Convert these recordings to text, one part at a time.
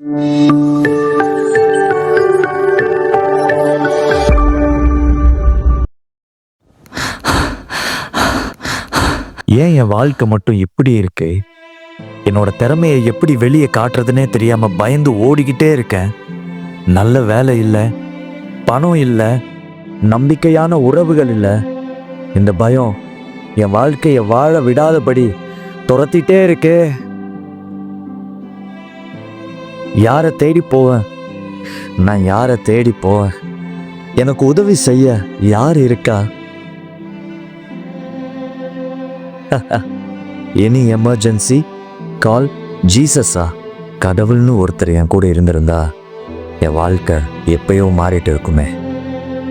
ஏன் என் வாழ்க்கை மட்டும் இப்படி இருக்கு? என்னோட திறமையை எப்படி வெளியே காட்டுறதுனே தெரியாம பயந்து ஓடிக்கிட்டே இருக்கேன். நல்ல வேலை இல்லை பணம் இல்லை நம்பிக்கையான உறவுகள் இல்லை. இந்த பயம் என் வாழ்க்கையை வாழ விடாதபடி துரத்திட்டே இருக்கே. யாரை தேடி போவேன் நான் யாரை தேடி போவேன் எனக்கு உதவி செய்ய யார் இருக்கா? எனி எமர்ஜென்சி கால் ஜீசஸா கடவுள்னு ஒருத்தர் என் கூட இருந்திருந்தா என் வாழ்க்கை எப்பயோ மாறிட்டு இருக்குமே.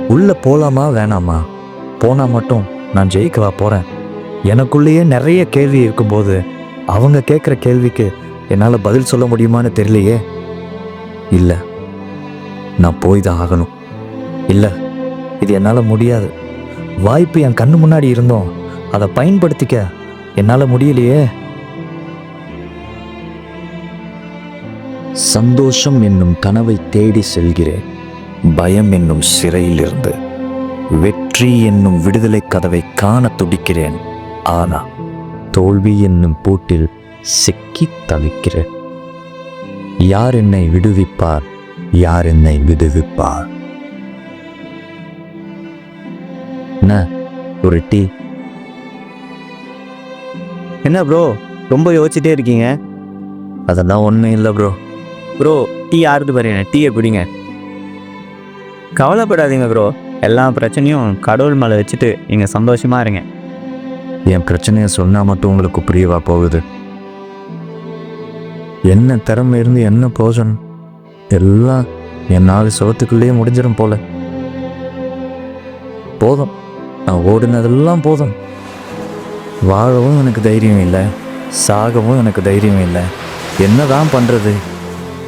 உள்ள போலாமா வேணாமா? போனால் மட்டும் நான் ஜெயிக்கவா போகிறேன் எனக்குள்ளேயே நிறைய கேள்வி இருக்கும்போது அவங்க கேட்குற கேள்விக்கு என்னால் பதில் சொல்ல முடியுமான்னு தெரியலையே. இல்லை நான் போய் தான் ஆகணும். இல்லை இது என்னால் முடியாது. வாய்ப்பு என் கண்ணு முன்னாடி இருந்தோம். அதை பயன்படுத்திக்க என்னால் முடியலையே. சந்தோஷம் என்னும் கனவை தேடி செல்கிறேன். பயம் என்னும் சிறையிலிருந்து. வெற்றி என்னும் விடுதலை கதவை காண துடிக்கிறேன். ஆனா தோல்வி என்னும் பூட்டில் சிக்கி தவிக்கிறேன் யார் என்னை விடுவிப்பார்? யார் என்னை விடுவிப்பார்? ஒரு டீ. என்ன ப்ரோ ரொம்ப யோசிச்சுட்டே இருக்கீங்க? அதெல்லாம் ஒன்றும் இல்லை ப்ரோ ப்ரோ டீ ஆறுது பாருங்க டீயை பிடிங்க கவலைப்படாதீங்க ப்ரோ எல்லா பிரச்சனையும் கடவுள் மேலே வச்சுட்டு நீங்கள் சந்தோஷமாக இருங்க. என் பிரச்சனையை சொன்னால் மட்டும் உங்களுக்கு புரியவா போகுது? என்ன திறமை இருந்து என்ன போஜனம் எல்லாம் என் நாலு சோத்துக்குள்ளேயே முடிஞ்சிடும் போல. போதும். நான் ஓடினதெல்லாம் போதும். வாழவும் எனக்கு தைரியம் இல்லை. சாகவும் எனக்கு தைரியம் இல்லை. என்ன தான் பண்ணுறது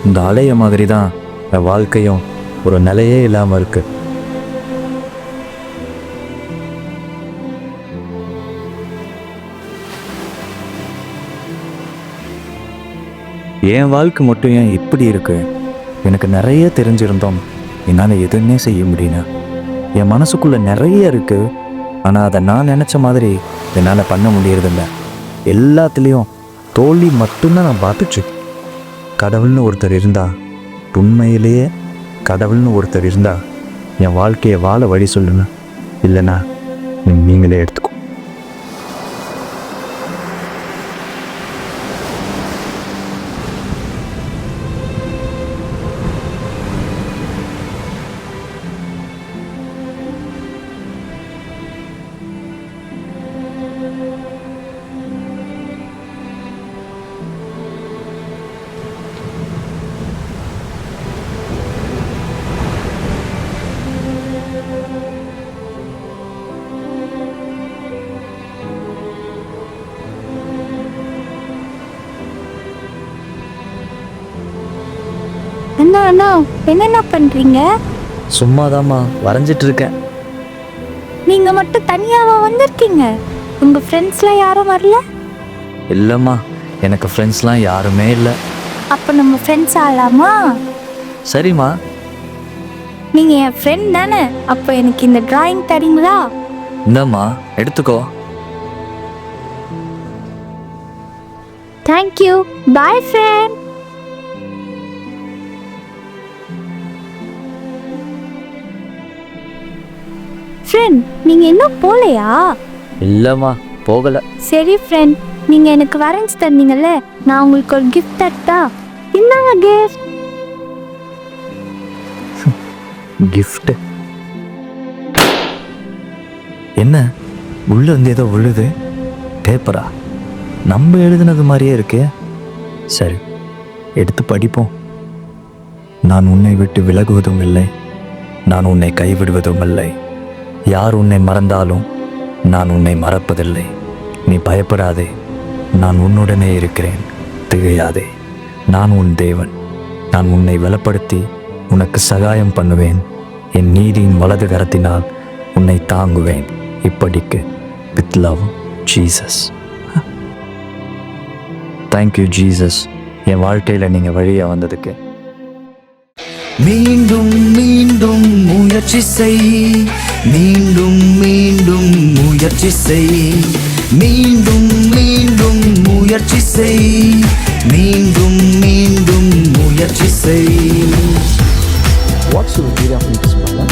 இந்த அலைய மாதிரி தான் என் வாழ்க்கையும் ஒரு நிலையே இல்லாமல் இருக்குது என் வாழ்க்கை மட்டும் ஏன் இப்படி இருக்கு? எனக்கு நிறைய தெரிஞ்சிருந்தோம். என்னால் எதுவுமே செய்ய முடியல. என் மனசுக்குள்ளே நிறைய இருக்குது ஆனால் அதை நான் நினச்ச மாதிரி என்னால் பண்ண முடியறதில்ல. எல்லாத்துலேயும் தோல்வி மட்டும்தான் நான் பார்த்துச்சு. கடவுள்னு ஒருத்தர் இருந்தா உண்மையிலேயே கடவுள்னு ஒருத்தர் இருந்தா என் வாழ்க்கையை வாழ வழி சொல்லுங்க. இல்லைன்னா நீங்களே எடுத்துக்கோ. அண்ணா அண்ணா என்னென்ன பண்றீங்க? சும்மாதாம்மா வரைஞ்சிட்டு இருக்கேன் நீங்க மட்டும் தனியாவா வந்திருக்கீங்க? உங்க ஃப்ரெண்ட்ஸ்லாம் யாரும் வரல? இல்லைம்மா எனக்கு ஃப்ரெண்ட்ஸ்லாம் யாருமே இல்லை. அப்ப நம்ம ஃப்ரெண்ட்ஸ் ஆகலாமா? சரிம்மா. நீங்க என் ஃப்ரெண்ட் தானே அப்போ எனக்கு இந்த டிராயிங் தரீங்களா? இந்தாம்மா எடுத்துக்கோ. தேங்க்யூ பாய் ஃப்ரெண்ட் ஃப்ரெண்ட் நீங்க இன்னும் போலையா? இல்லைம்மா போகலை. சரி ஃப்ரெண்ட் நீங்க எனக்கு வரைஞ்சு தந்தீங்கல்ல நான் உங்களுக்கு ஒரு கிஃப்ட் தரட்டா? இந்தாங்க கிஃப்ட் கிஃப்ட் என்ன? உள்ள இருந்து ஏதோ விழுது. பேப்பரா நம்ம எழுதுனது மாதிரியே இருக்கே. சரி எடுத்து படிப்போம். நான் உன்னை விட்டு விலகுவதும் இல்லை. நான் உன்னை கைவிடுவதும் இல்லை. யார் உன்னை மறந்தாலும் நான் உன்னை மறப்பதில்லை. நீ பயப்படாதே. நான் உன்னுடனே இருக்கிறேன். திகையாதே. நான் உன் தேவன். நான் உன்னை வலப்படுத்தி உனக்கு சகாயம் பண்ணுவேன். என் நீதியின் வலது கரத்தினால் உன்னை தாங்குவேன். இப்படிக்கு with love Jesus thank you Jesus என் வாழ்க்கையில் நீங்கள் வழியாக வந்ததுக்கு. மீண்டும் மீண்டும் முயற்சி செய். மீண்டும் மீண்டும் முயற்சி செய். மீண்டும் மீண்டும் முயற்சி செய். மீண்டும் மீண்டும் முயற்சி செய். What's interest Bala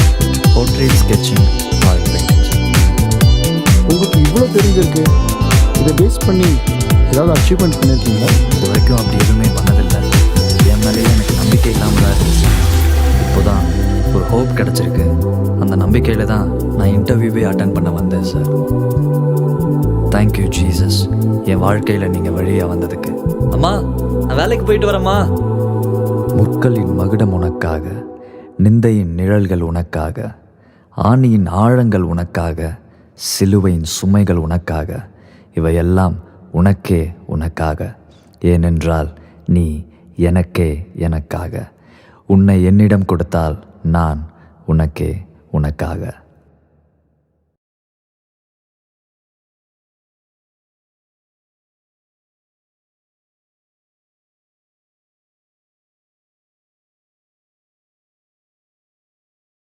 portrait sketching oil உங்களுக்கு இவ்வளோ தெரிஞ்சிருக்கு இதை பேஸ் பண்ணி ஏதாவது அச்சீவ்மெண்ட் பண்ணியிருக்கீங்களா இது வரைக்கும் அப்படி எதுவுமே பண்ணதில்லை. என் மேலேயே எனக்கு நம்பிக்கை இல்லாமல் தான் இருந்துச்சு ஒரு கிடச்சிருக்கு. அந்த நம்பிக்கையில் தான் நான் இன்டர்வியூவே அட்டன் பண்ண வந்தேன் சார் தேங்க்யூ ஜீசஸ் என் வாழ்க்கையில் நீங்கள் வழியாக வந்ததுக்கு. அம்மா நான் வேலைக்கு போயிட்டு வரேம்மா. முற்களின் மகுடம் உனக்காக நிந்தையின் நிழல்கள் உனக்காக ஆணியின் ஆழங்கள் உனக்காக சிலுவையின் சுமைகள் உனக்காக இவையெல்லாம் உனக்கே உனக்காக. ஏனென்றால் நீ எனக்கே எனக்காக. உன்னை என்னிடம் கொடுத்தால் நான் உனக்கே உனக்காக.